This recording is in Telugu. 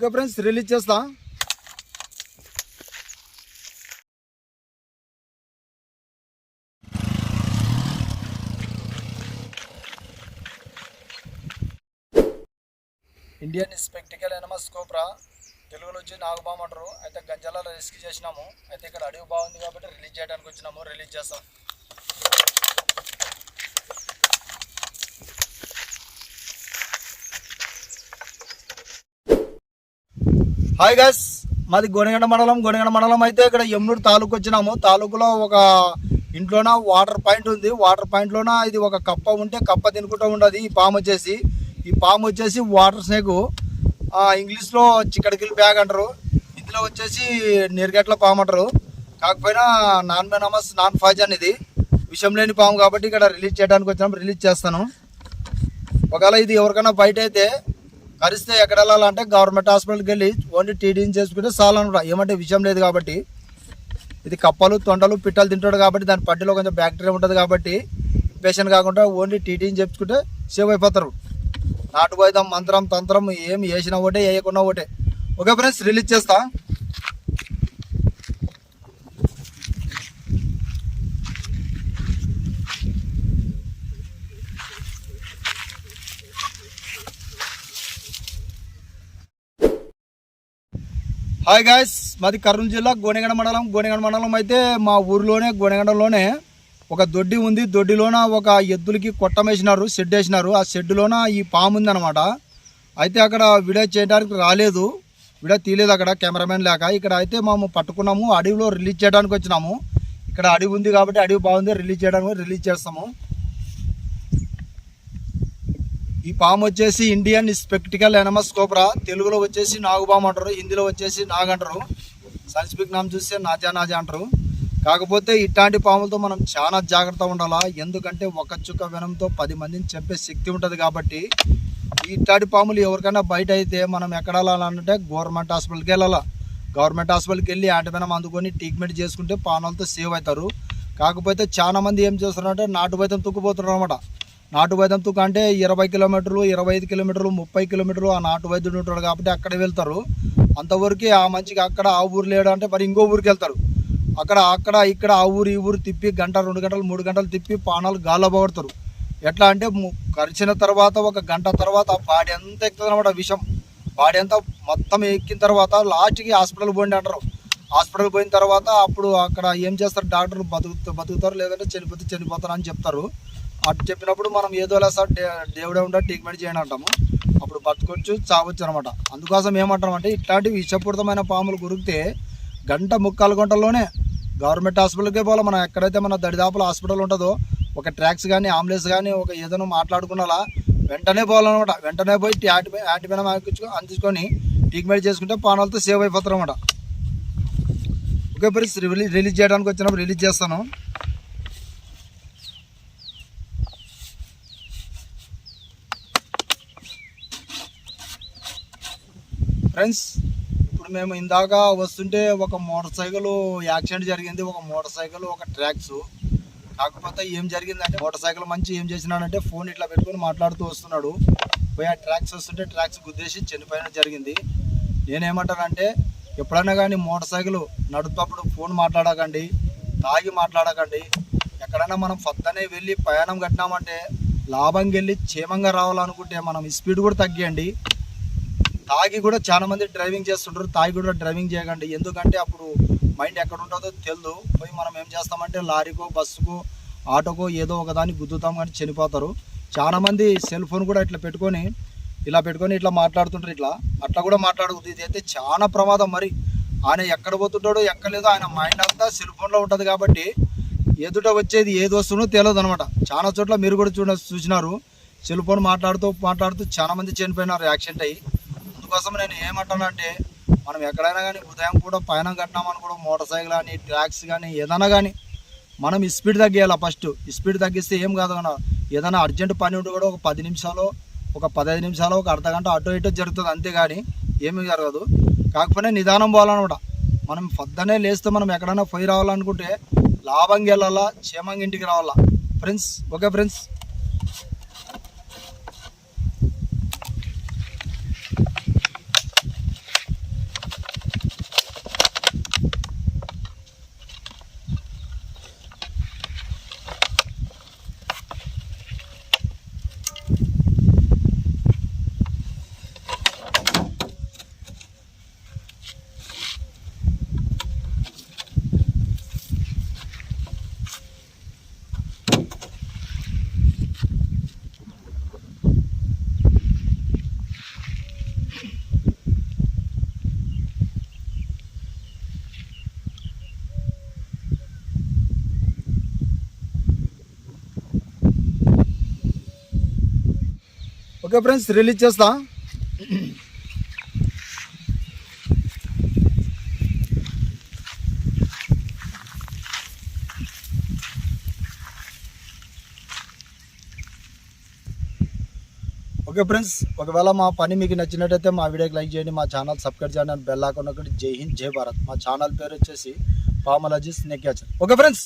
ఓకే ఫ్రెండ్స్ రిలీజ్ చేస్తా. ఇండియన్ స్పెక్టికల్ ఎనమస్ కోప్రా తెలుగులో వచ్చి నాగబామ్ అంటారు. అయితే గంజాలలో రిస్క్ చేసినాము. అయితే ఇక్కడ అడవి బాగుంది కాబట్టి రిలీజ్ చేయడానికి వచ్చినాము. రిలీజ్ చేస్తాం. హాయ్ గస్ మాది గోనెగండ మండలం. గోనెగండ మండలం అయితే ఇక్కడ యమునూరు తాలూకు వచ్చినాము. తాలూకులో ఒక ఇంట్లోన వాటర్ పాయింట్ ఉంది. వాటర్ పాయింట్లోన ఇది ఒక కప్ప ఉంటే కప్ప తినుకుంటూ ఉండదు. ఈ పాము వచ్చేసి ఈ పాము వచ్చేసి వాటర్ స్నేక్. ఇంగ్లీష్లో చిక్కడికిల్ బ్యాగ్ అంటారు. ఇందులో వచ్చేసి నీరుగట్ల పాము అంటారు. కాకపోయినా నాన్ మెనమస్ నాన్ ఫాజన్ ఇది. విషం లేని పాము కాబట్టి ఇక్కడ రిలీజ్ చేయడానికి వచ్చినాం. రిలీజ్ చేస్తాను. ఒకవేళ ఇది ఎవరికైనా బయట అయితే కరిస్తే ఎక్కడ వెళ్ళాలంటే గవర్నమెంట్ హాస్పిటల్కి వెళ్ళి ఓన్లీ టీడీని చేసుకుంటే చాలు ఏమంటే విషయం లేదు కాబట్టి. ఇది కప్పలు తొండలు పిట్టలు తింటాడు కాబట్టి దాని పట్టిలో కొంచెం బ్యాక్టీరియా ఉంటుంది కాబట్టి ఇన్ఫెక్షన్ కాకుండా ఓన్లీ టీటీని చెప్పుకుంటే సేవ్ అయిపోతారు. నాటు వైద్యం మంత్రం తంత్రం ఏం వేసినా ఒకటే వేయకుండా ఒకటే. ఓకే ఫ్రెండ్స్ రిలీజ్ చేస్తా. హాయ్ గాయస్ మాది కర్నూలు జిల్లా గోనెగండ మండలం. గోనెగండ మండలం అయితే మా ఊరిలోనే గోనెగండలోనే ఒక దొడ్డి ఉంది. దొడ్డిలోన ఒక ఎద్దులకి కొట్టమేసినారు షెడ్ వేసినారు. ఆ షెడ్లోన ఈ పాము ఉందన్నమాట. అయితే అక్కడ వీడియో చేయడానికి రాలేదు. వీడియో తీయలేదు అక్కడ కెమెరామెన్ లేక. ఇక్కడ అయితే మేము పట్టుకున్నాము అడవిలో రిలీజ్ చేయడానికి వచ్చినాము. ఇక్కడ అడవి ఉంది కాబట్టి అడవి బాగుంది రిలీజ్ చేయడానికి రిలీజ్ చేస్తాము. ఈ పాము వచ్చేసి ఇండియన్ స్పెక్టికల్ ఎనమస్ కోబ్రా తెలుగులో వచ్చేసి నాగుపాము అంటారు హిందీలో వచ్చేసి నాగ్ అంటారు. సైన్స్పిక్ నామ్ చూస్తే నాజా నాజా అంటారు. కాకపోతే ఇట్లాంటి పాములతో మనం చాలా జాగ్రత్త ఉండాలా? ఎందుకంటే ఒక చుక్క వెనంతో పది మందిని చంపే శక్తి ఉంటుంది కాబట్టి ఇట్లాంటి పాములు ఎవరికైనా బయట అయితే మనం ఎక్కడ వెళ్ళాలంటే గవర్నమెంట్ హాస్పిటల్కి వెళ్ళాలా? గవర్నమెంట్ హాస్పిటల్కి వెళ్ళి యాంటీబెనం అందుకొని ట్రీట్మెంట్ చేసుకుంటే పానాలతో సేవ్ అవుతారు. కాకపోతే చాలా మంది ఏం చేస్తున్నారంటే నాటు వైద్యం తుక్కుపోతున్నారు అనమాట నాటు వైద్యంతో కంటే ఇరవై కిలోమీటర్లు ఇరవై ఐదు కిలోమీటర్లు ముప్పై కిలోమీటర్లు ఆ నాటు వైద్యుడు ఉంటాడు కాబట్టి అక్కడే వెళ్తారు. అంతవరకు ఆ మంచిగా అక్కడ ఆ ఊరు లేడు అంటే మరి ఇంకో ఊరికి వెళ్తారు. అక్కడ అక్కడ ఇక్కడ ఆ ఊరు ఈ ఊరు తిప్పి గంట రెండు గంటలు మూడు గంటలు తిప్పి పానాలు గాల్లో పగడతారు. ఎట్లా అంటే కరిచిన తర్వాత ఒక గంట తర్వాత బాడీ అంతా ఎక్కుతుంది అనమాట విషం. బాడీ అంతా మొత్తం ఎక్కిన తర్వాత లాస్ట్కి హాస్పిటల్ పోండి అంటారు. హాస్పిటల్ పోయిన తర్వాత అప్పుడు అక్కడ ఏం చేస్తారు? డాక్టర్లు బతుకు బతుకుతారు లేదంటే చనిపోతే చనిపోతారు అని చెప్తారు. అటు చెప్పినప్పుడు మనం ఏదో సార్ దేవుడే ఉండే ట్రీట్మెంట్ చేయండి అంటాము. అప్పుడు బతుకొచ్చు చావచ్చు అనమాట అందుకోసం ఏమంటాం అంటే ఇట్లాంటి విషపూరితమైన పాములు గురికితే గంట ముక్కాలు గంటల్లోనే గవర్నమెంట్ హాస్పిటల్కే పోవాలి. మనం ఎక్కడైతే మన దడిదాపుల హాస్పిటల్ ఉంటుందో ఒక ట్రాక్స్ కానీ అంబులెన్స్ కానీ ఒక ఏదైనా మాట్లాడుకున్నాలా వెంటనే పోవాలన్నమాట. వెంటనే పోయి యాటి యాంటీబెనం అందించుకొని ట్రీట్మెంట్ చేసుకుంటే పానాలతో సేవ్ అయిపోతారు అనమాట ఓకే పరిస్థితి రిలీజ్ రిలీజ్ చేయడానికి వచ్చినప్పుడు రిలీజ్ చేస్తాను. ఫ్రెండ్స్ ఇప్పుడు మేము ఇందాక వస్తుంటే ఒక మోటార్ సైకిల్ యాక్సిడెంట్ జరిగింది ఒక మోటార్ సైకిల్ ఒక ట్రాక్స్. కాకపోతే ఏం జరిగిందంటే మోటార్ సైకిల్ మంచి ఏం చేసినాడంటే ఫోన్ ఇట్లా పెట్టుకొని మాట్లాడుతూ వస్తున్నాడు. పోయి ఆ ట్రాక్స్ వస్తుంటే ట్రాక్స్ గుద్దేసి చనిపోయిన జరిగింది. నేనేమంటానంటే ఎప్పుడైనా కానీ మోటార్ సైకిల్ నడుపుతప్పుడు ఫోన్ మాట్లాడకండి తాగి మాట్లాడకండి. ఎక్కడైనా మనం పొద్దునే వెళ్ళి ప్రయాణం కట్టినామంటే లాభంకి వెళ్ళి క్షేమంగా రావాలనుకుంటే మనం స్పీడ్ కూడా తగ్గియండి. తాగి కూడా చాలా మంది డ్రైవింగ్ చేస్తుంటారు. తాగి కూడా డ్రైవింగ్ చేయకండి. ఎందుకంటే అప్పుడు మైండ్ ఎక్కడ ఉంటుందో తెలియదు పోయి మనం ఏం చేస్తామంటే లారీకో బస్సుకో ఆటోకో ఏదో ఒకదాన్ని గుద్దుతాం కానీ చనిపోతారు. చాలా మంది సెల్ ఫోన్ కూడా ఇట్లా పెట్టుకొని ఇలా పెట్టుకొని ఇట్లా మాట్లాడుతుంటారు ఇట్లా. అట్లా కూడా మాట్లాడకూడదు. ఇది అయితే చాలా ప్రమాదం మరి. ఆయన ఎక్కడ పోతుంటాడో ఎక్కలేదో ఆయన మైండ్ అంతా సెల్ ఫోన్లో ఉంటుంది కాబట్టి ఎదుట వచ్చేది ఏది వస్తుందో తెలియదు అనమాట చాలా చోట్ల మీరు కూడా చూడ చూసినారు. సెల్ ఫోన్ మాట్లాడుతూ మాట్లాడుతూ చాలా మంది చనిపోయినారు యాక్సిడెంట్ అయ్యి. అందుకోసం నేను ఏమంటానంటే మనం ఎక్కడైనా కానీ ఉదయం కూడా పైన కట్టినామని కూడా మోటార్ సైకిల్ కానీ ట్రాక్స్ కానీ ఏదైనా కానీ మనం స్పీడ్ తగ్గియాలి ఫస్ట్? స్పీడ్ తగ్గిస్తే ఏం కాదు కదా ఏదైనా అర్జెంట్ పని ఉంటే కూడా ఒక పది నిమిషాలు ఒక పదహైదు నిమిషాలు ఒక అర్ధ గంట అటు ఇటు జరుగుతుంది అంతేగాని ఏమీ జరగదు. కాకపోతే నిదానం పోవాలన్నమాట మనం పొద్దునే లేస్తే మనం ఎక్కడైనా పోయి రావాలనుకుంటే లాభంగా వెళ్ళాలా క్షేమంగా ఇంటికి రావాలా? Friends okay friends? Okay friends release చేస్తా. ఓకే ఫ్రెండ్స్ ఒకవేళ మా పని మీకు నచ్చినట్టయితే మా వీడియోకి లైక్ చేయండి మా ఛానల్ సబ్స్క్రైబ్ చేయండి అని బెల్ ఒకటి జై హింద్ జై భారత్. మా ఛానల్ పేరు వచ్చేసి పామలజీ స్నేక్ ఓకే ఫ్రెండ్స్